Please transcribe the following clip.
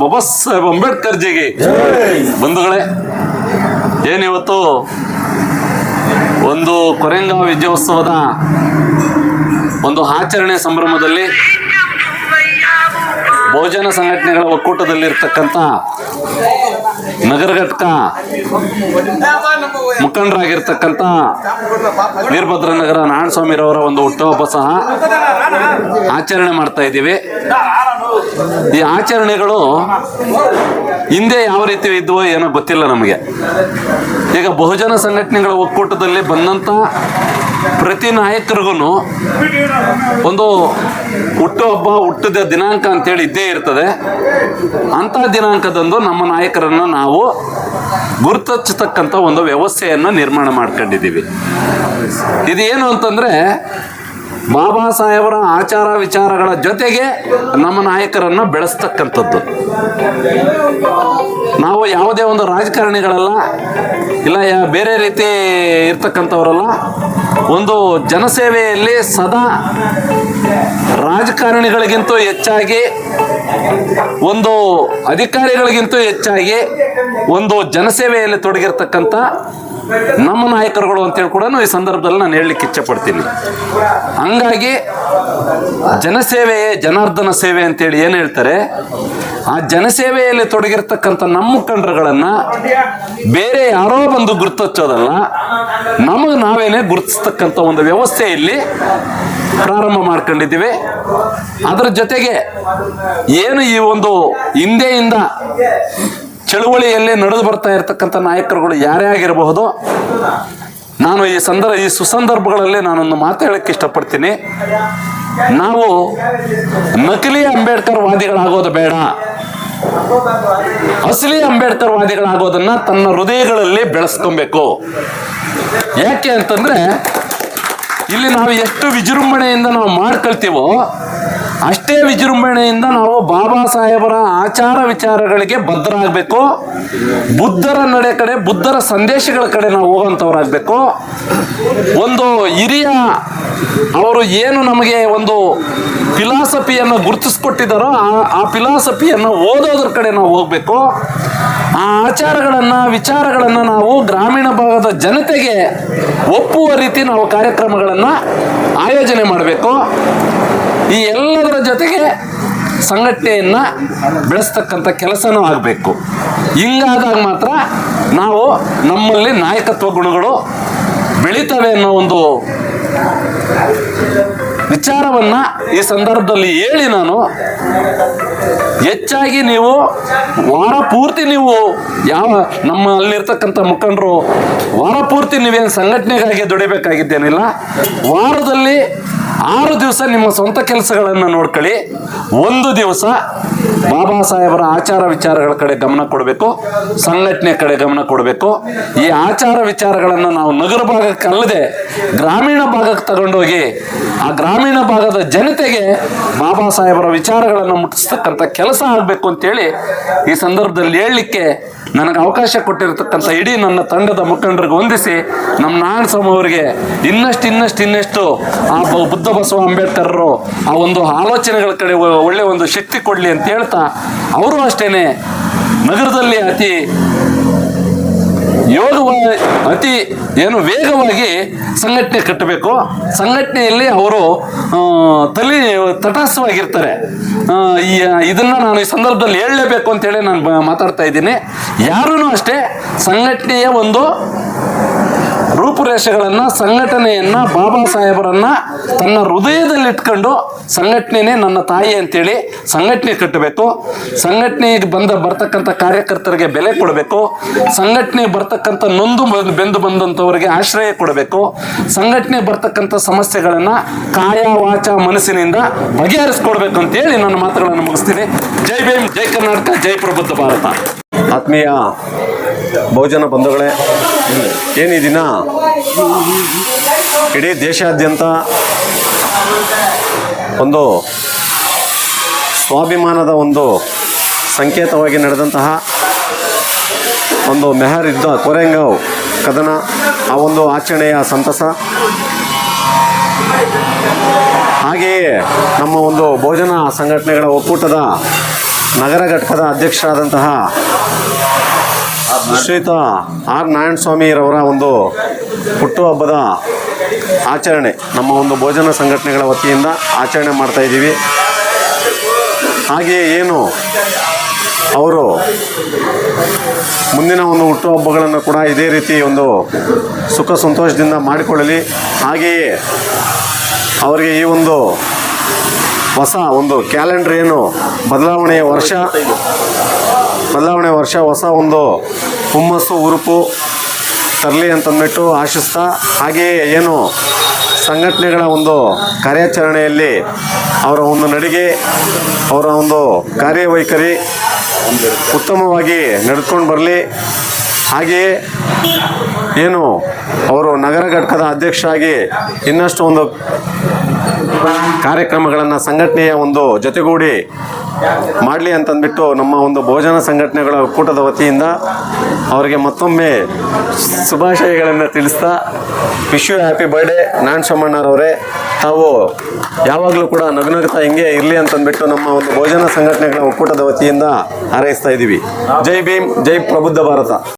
ಬಾಬಾ ಸಾಹೇಬ್ ಅಂಬೇಡ್ಕರ್ ಜಿಗೆ. ಬಂಧುಗಳೇ ಏನಿವತ್ತು ಒಂದು ಕೊರೆಂಗ ವಿಜಯೋತ್ಸವದ ಒಂದು ಆಚರಣೆ ಸಂಭ್ರಮದಲ್ಲಿ ಬಹುಜನ ಸಂಘಟನೆಗಳ ಒಕ್ಕೂಟದಲ್ಲಿರ್ತಕ್ಕಂಥ ನಗರ ಘಟಕ ಮುಖಂಡರಾಗಿರ್ತಕ್ಕಂಥ ವೀರಭದ್ರ ನಗರ ನಾರಾಯಣಸ್ವಾಮಿರವರ ಒಂದು ಹುಟ್ಟುಹಬ್ಬ ಸಹ ಆಚರಣೆ ಮಾಡ್ತಾ ಇದ್ದೀವಿ. ಈ ಆಚರಣೆಗಳು ಹಿಂದೆ ಯಾವ ರೀತಿ ಇದ್ವೋ ಏನೋ ಗೊತ್ತಿಲ್ಲ ನಮಗೆ. ಈಗ ಬಹುಜನ ಸಂಘಟನೆಗಳ ಒಕ್ಕೂಟದಲ್ಲಿ ಬಂದಂಥ ಪ್ರತಿ ನಾಯಕರಿಗೂ ಒಂದು ಹುಟ್ಟುಹಬ್ಬ ಹುಟ್ಟಿದ ದಿನಾಂಕ ಅಂತೇಳಿ ಇದ್ದೇ ಇರ್ತದೆ. ಅಂಥ ದಿನಾಂಕದಂದು ನಮ್ಮ ನಾಯಕರನ್ನು ನಾವು ಗುರುತಚ್ಚತಕ್ಕಂಥ ಒಂದು ವ್ಯವಸ್ಥೆಯನ್ನು ನಿರ್ಮಾಣ ಮಾಡ್ಕೊಂಡಿದ್ದೀವಿ. ಇದೇನು ಅಂತಂದರೆ ಬಾಬಾ ಸಾಹೇಬರ ಆಚಾರ ವಿಚಾರಗಳ ಜೊತೆಗೆ ನಮ್ಮ ನಾಯಕರನ್ನು ಬೆಳೆಸ್ತಕ್ಕಂಥದ್ದು. ನಾವು ಯಾವುದೇ ಒಂದು ರಾಜಕಾರಣಿಗಳಲ್ಲ, ಇಲ್ಲ ಬೇರೆ ರೀತಿ ಇರ್ತಕ್ಕಂಥವರಲ್ಲ, ಒಂದು ಜನಸೇವೆಯಲ್ಲಿ ಸದಾ ರಾಜಕಾರಣಿಗಳಿಗಿಂತೂ ಹೆಚ್ಚಾಗಿ, ಒಂದು ಅಧಿಕಾರಿಗಳಿಗಿಂತೂ ಹೆಚ್ಚಾಗಿ ಒಂದು ಜನಸೇವೆಯಲ್ಲಿ ತೊಡಗಿರ್ತಕ್ಕಂಥ ನಮ್ಮ ನಾಯಕರುಗಳು ಅಂತೇಳಿ ಕೂಡ ಈ ಸಂದರ್ಭದಲ್ಲಿ ನಾನು ಹೇಳಲಿಕ್ಕೆ ಇಚ್ಛಪಡ್ತೀನಿ. ಹಂಗಾಗಿ ಜನಸೇವೆಯೇ ಜನಾರ್ದನ ಸೇವೆ ಅಂತೇಳಿ ಏನು ಹೇಳ್ತಾರೆ, ಆ ಜನಸೇವೆಯಲ್ಲಿ ತೊಡಗಿರ್ತಕ್ಕಂಥ ನಮ್ಮ ಮುಖಂಡರುಗಳನ್ನು ಬೇರೆ ಯಾರೋ ಬಂದು ಗುರುತಿಸೋದಲ್ಲ, ನಮಗೆ ನಾವೇನೇ ಗುರುತಿಸ್ತಕ್ಕಂಥ ಒಂದು ವ್ಯವಸ್ಥೆ ಇಲ್ಲಿ ಪ್ರಾರಂಭ ಮಾಡ್ಕೊಂಡಿದ್ದೀವಿ. ಅದರ ಜೊತೆಗೆ ಏನು ಈ ಒಂದು ಹಿಂದೆಯಿಂದ ಚಳುವಳಿಯಲ್ಲಿ ನಡೆದು ಬರ್ತಾ ಇರತಕ್ಕಂಥ ನಾಯಕರುಗಳು ಯಾರೇ ಆಗಿರಬಹುದು, ನಾನು ಈ ಸಂದರ್ಭ ಈ ಸುಸಂದರ್ಭಗಳಲ್ಲಿ ನಾನೊಂದು ಮಾತು ಹೇಳಕ್ಕೆ ಇಷ್ಟಪಡ್ತೀನಿ. ನಾವು ನಕಲಿ ಅಂಬೇಡ್ಕರ್ ವಾದಿಗಳಾಗೋದು ಬೇಡ. ಅಸಲಿ ಅಂಬೇಡ್ಕರ್ ವಾದಿಗಳಾಗೋದನ್ನ ತನ್ನ ಹೃದಯಗಳಲ್ಲಿ ಬೆಳೆಸ್ಕೊಬೇಕು. ಯಾಕೆ ಅಂತಂದ್ರೆ, ಇಲ್ಲಿ ನಾವು ಎಷ್ಟು ವಿಜೃಂಭಣೆಯಿಂದ ನಾವು ಮಾಡ್ಕೊಳ್ತೀವೋ ಅಷ್ಟೇ ವಿಜೃಂಭಣೆಯಿಂದ ನಾವು ಬಾಬಾ ಸಾಹೇಬರ ಆಚಾರ ವಿಚಾರಗಳಿಗೆ ಬದ್ಧರಾಗಬೇಕು. ಬುದ್ಧರ ನಡೆ ಕಡೆ, ಬುದ್ಧರ ಸಂದೇಶಗಳ ಕಡೆ ನಾವು ಹೋಗುವಂಥವ್ರಾಗಬೇಕು ಒಂದು ಹಿರಿಯ ಅವರು ಏನು ನಮಗೆ ಒಂದು ಫಿಲಾಸಫಿಯನ್ನು ಗುರುತಿಸ್ಕೊಟ್ಟಿದ್ದಾರೋ ಆ ಆ ಫಿಲಾಸಫಿಯನ್ನು ಓದೋದ್ರ ಕಡೆ ನಾವು ಹೋಗಬೇಕು. ಆ ಆಚಾರಗಳನ್ನು, ವಿಚಾರಗಳನ್ನು ನಾವು ಗ್ರಾಮೀಣ ಭಾಗದ ಜನತೆಗೆ ಒಪ್ಪುವ ರೀತಿ ನಾವು ಕಾರ್ಯಕ್ರಮಗಳನ್ನು ಆಯೋಜನೆ ಮಾಡಬೇಕು. ಈ ಎಲ್ಲದರ ಜೊತೆಗೆ ಸಂಘಟನೆಯನ್ನು ಬೆಳೆಸ್ತಕ್ಕಂಥ ಕೆಲಸನೂ ಆಗಬೇಕು. ಹಿಂಗಾದಾಗ ಮಾತ್ರ ನಾವು ನಮ್ಮಲ್ಲಿ ನಾಯಕತ್ವ ಗುಣಗಳು ಬೆಳೀತವೆ ಅನ್ನೋ ಒಂದು ವಿಚಾರವನ್ನ ಈ ಸಂದರ್ಭದಲ್ಲಿ ಹೇಳಿ ನಾನು. ಹೆಚ್ಚಾಗಿ ನೀವು ವಾರ ಪೂರ್ತಿ ನೀವು ಯಾವ ನಮ್ಮ ಅಲ್ಲಿರ್ತಕ್ಕಂಥ ಮುಖಂಡರು ವಾರ ಪೂರ್ತಿ ನೀವೇನು ಸಂಘಟನೆಗಾಗಿ ದುಡಿಬೇಕಾಗಿದ್ದೇನಿಲ್ಲ. ವಾರದಲ್ಲಿ ಆರು ದಿವಸ ನಿಮ್ಮ ಸ್ವಂತ ಕೆಲಸಗಳನ್ನು ನೋಡ್ಕೊಳ್ಳಿ. ಒಂದು ದಿವಸ ಬಾಬಾ ಸಾಹೇಬರ ಆಚಾರ ವಿಚಾರಗಳ ಕಡೆ ಗಮನ ಕೊಡಬೇಕು, ಸಂಘಟನೆ ಕಡೆ ಗಮನ ಕೊಡಬೇಕು. ಈ ಆಚಾರ ವಿಚಾರಗಳನ್ನು ನಾವು ನಗರ ಭಾಗಕ್ಕೆ ಅಲ್ಲದೆ ಗ್ರಾಮೀಣ ಭಾಗಕ್ಕೆ ತಗೊಂಡೋಗಿ ಆ ಗ್ರಾಮೀಣ ಭಾಗದ ಜನತೆಗೆ ಬಾಬಾ ಸಾಹೇಬರ ವಿಚಾರಗಳನ್ನು ಮುಟ್ಟಿಸ್ತಕ್ಕಂಥ ಕೆಲಸ ಆಗಬೇಕು ಅಂತೇಳಿ ಈ ಸಂದರ್ಭದಲ್ಲಿ ಹೇಳಲಿಕ್ಕೆ ನನಗೆ ಅವಕಾಶ ಕೊಟ್ಟಿರತಕ್ಕಂಥ ಇಡೀ ನನ್ನ ತಂಡದ ಮುಖಂಡರಿಗೆ ಹೊಂದಿಸಿ ನಮ್ಮ ನಾರಾಯಣ ಅವರಿಗೆ ಇನ್ನಷ್ಟು ಇನ್ನಷ್ಟು ಇನ್ನಷ್ಟು ಆ ಬುದ್ಧ ಬಸವ ಅಂಬೇಡ್ಕರರು ಆ ಒಂದು ಆಲೋಚನೆಗಳ ಕಡೆ ಒ- ಒಳ್ಳೆ ಒಂದು ಶಕ್ತಿ ಕೊಡಲಿ ಅಂತ ಹೇಳ್ತಾ ಅವರು ಅಷ್ಟೇನೆ. ನಗರದಲ್ಲಿ ಅತಿ ಯೋಗವಾಗಿ ಅತಿ ಏನು ವೇಗವಾಗಿ ಸಂಘಟನೆ ಕಟ್ಟಬೇಕು. ಸಂಘಟನೆಯಲ್ಲಿ ಅವರು ತಲೆ ತಟಸ್ಥವಾಗಿರ್ತಾರೆ. ಈ, ಇದನ್ನು ನಾನು ಈ ಸಂದರ್ಭದಲ್ಲಿ ಹೇಳಲೇಬೇಕು ಅಂತೇಳಿ ನಾನು ಮಾತಾಡ್ತಾ ಇದ್ದೀನಿ. ಯಾರೂ ಅಷ್ಟೇ ಸಂಘಟನೆಯ ಒಂದು ರೂಪುರೇಷೆಗಳನ್ನು ಸಂಘಟನೆಯನ್ನ, ಬಾಬಾ ಸಾಹೇಬರನ್ನ ತನ್ನ ಹೃದಯದಲ್ಲಿಟ್ಕೊಂಡು ಸಂಘಟನೆನೇ ನನ್ನ ತಾಯಿ ಅಂತೇಳಿ ಸಂಘಟನೆ ಕಟ್ಟಬೇಕು. ಸಂಘಟನೆಗೆ ಬಂದ ಬರ್ತಕ್ಕಂಥ ಕಾರ್ಯಕರ್ತರಿಗೆ ಬೆಲೆ ಕೊಡಬೇಕು. ಸಂಘಟನೆ ಬರ್ತಕ್ಕಂಥ ನೊಂದು ಬಂದು- ಬೆಂದು ಬಂದಂಥವರಿಗೆ ಆಶ್ರಯ ಕೊಡಬೇಕು. ಸಂಘಟನೆ ಬರ್ತಕ್ಕಂಥ ಸಮಸ್ಯೆಗಳನ್ನು ಕಾಯ, ವಾಚ, ಮನಸ್ಸಿನಿಂದ ಬಗೆಹರಿಸ್ಕೊಡ್ಬೇಕು ಅಂತೇಳಿ ನನ್ನ ಮಾತುಗಳನ್ನು ಮುಗಿಸ್ತೀನಿ. ಜೈ ಭೀಮ್, ಜೈ ಕರ್ನಾಟಕ, ಜೈ ಪ್ರಬುದ್ಧ ಭಾರತ. ಆತ್ಮೀಯ ಬಹುಜನ ಬಂಧುಗಳೇ, ಏನು ಇಡೀ ದೇಶಾದ್ಯಂತ ಒಂದು ಸ್ವಾಭಿಮಾನದ ಒಂದು ಸಂಕೇತವಾಗಿ ನಡೆದಂತಹ ಒಂದು ಮೆಹರ್ ಇದ್ದ ಕೊರೆಂಗಾವ್ ಕದನ, ಆ ಒಂದು ಆಚರಣೆಯ ಸಂತಸ. ಹಾಗೆಯೇ ನಮ್ಮ ಒಂದು ಬಹುಜನ ಸಂಘಟನೆಗಳ ಒಕ್ಕೂಟದ ನಗರ ಘಟಕದ ಅಧ್ಯಕ್ಷರಾದಂತಹ ಶ್ರೀಯುತ ಆರ್ ನಾರಾಯಣ ಸ್ವಾಮಿಯವರ ಒಂದು ಹುಟ್ಟುಹಬ್ಬದ ಆಚರಣೆ, ನಮ್ಮ ಒಂದು ಭೋಜನ ಸಂಘಟನೆಗಳ ವತಿಯಿಂದ ಆಚರಣೆ ಮಾಡ್ತಾ ಇದ್ದೀವಿ. ಹಾಗೆಯೇ ಏನು ಅವರು ಮುಂದಿನ ಒಂದು ಹುಟ್ಟುಹಬ್ಬಗಳನ್ನು ಕೂಡ ಇದೇ ರೀತಿ ಒಂದು ಸುಖ ಸಂತೋಷದಿಂದ ಮಾಡಿಕೊಳ್ಳಲಿ. ಹಾಗೆಯೇ ಅವರಿಗೆ ಈ ಒಂದು ಹೊಸ ಒಂದು ಕ್ಯಾಲೆಂಡರ್ ಏನು ಬದಲಾವಣೆಯ ವರ್ಷ ಬದಲಾವಣೆ ವರ್ಷ, ಹೊಸ ಒಂದು ಹುಮ್ಮಸ್ಸು ಉರುಪು ತರಲಿ ಅಂತಂದ್ಬಿಟ್ಟು ಆಶಿಸ್ತಾ, ಹಾಗೆಯೇ ಏನು ಸಂಘಟನೆಗಳ ಒಂದು ಕಾರ್ಯಾಚರಣೆಯಲ್ಲಿ ಅವರ ಒಂದು ನಡಿಗೆ, ಅವರ ಒಂದು ಕಾರ್ಯವೈಖರಿ ಉತ್ತಮವಾಗಿ ನಡೆದುಕೊಂಡು ಬರಲಿ. ಹಾಗೆಯೇ ಏನು ಅವರು ನಗರ ಘಟಕದ ಅಧ್ಯಕ್ಷರಾಗಿ ಇನ್ನಷ್ಟು ಒಂದು ಕಾರ್ಯಕ್ರಮಗಳನ್ನು ಸಂಘಟನೆಯ ಒಂದು ಜೊತೆಗೂಡಿ ಮಾಡಲಿ ಅಂತಂದ್ಬಿಟ್ಟು ನಮ್ಮ ಒಂದು ಭೋಜನ ಸಂಘಟನೆಗಳ ಒಕ್ಕೂಟದ ವತಿಯಿಂದ ಅವರಿಗೆ ಮತ್ತೊಮ್ಮೆ ಶುಭಾಶಯಗಳನ್ನು ತಿಳಿಸ್ತಾ ವಿಶ್ ಯು ಹ್ಯಾಪಿ ಬರ್ಡೇ ನಾನ್ ಸೋಮಣ್ಣರವರೇ. ತಾವು ಯಾವಾಗಲೂ ಕೂಡ ನಗುನಗುತ್ತಾ ಹಿಂಗೆ ಇರಲಿ ಅಂತಂದ್ಬಿಟ್ಟು ನಮ್ಮ ಒಂದು ಭೋಜನ ಸಂಘಟನೆಗಳ ಒಕ್ಕೂಟದ ವತಿಯಿಂದ ಹಾರೈಸ್ತಾ ಇದ್ದೀವಿ. ಜೈ ಭೀಮ್, ಜೈ ಪ್ರಬುದ್ಧ ಭಾರತ.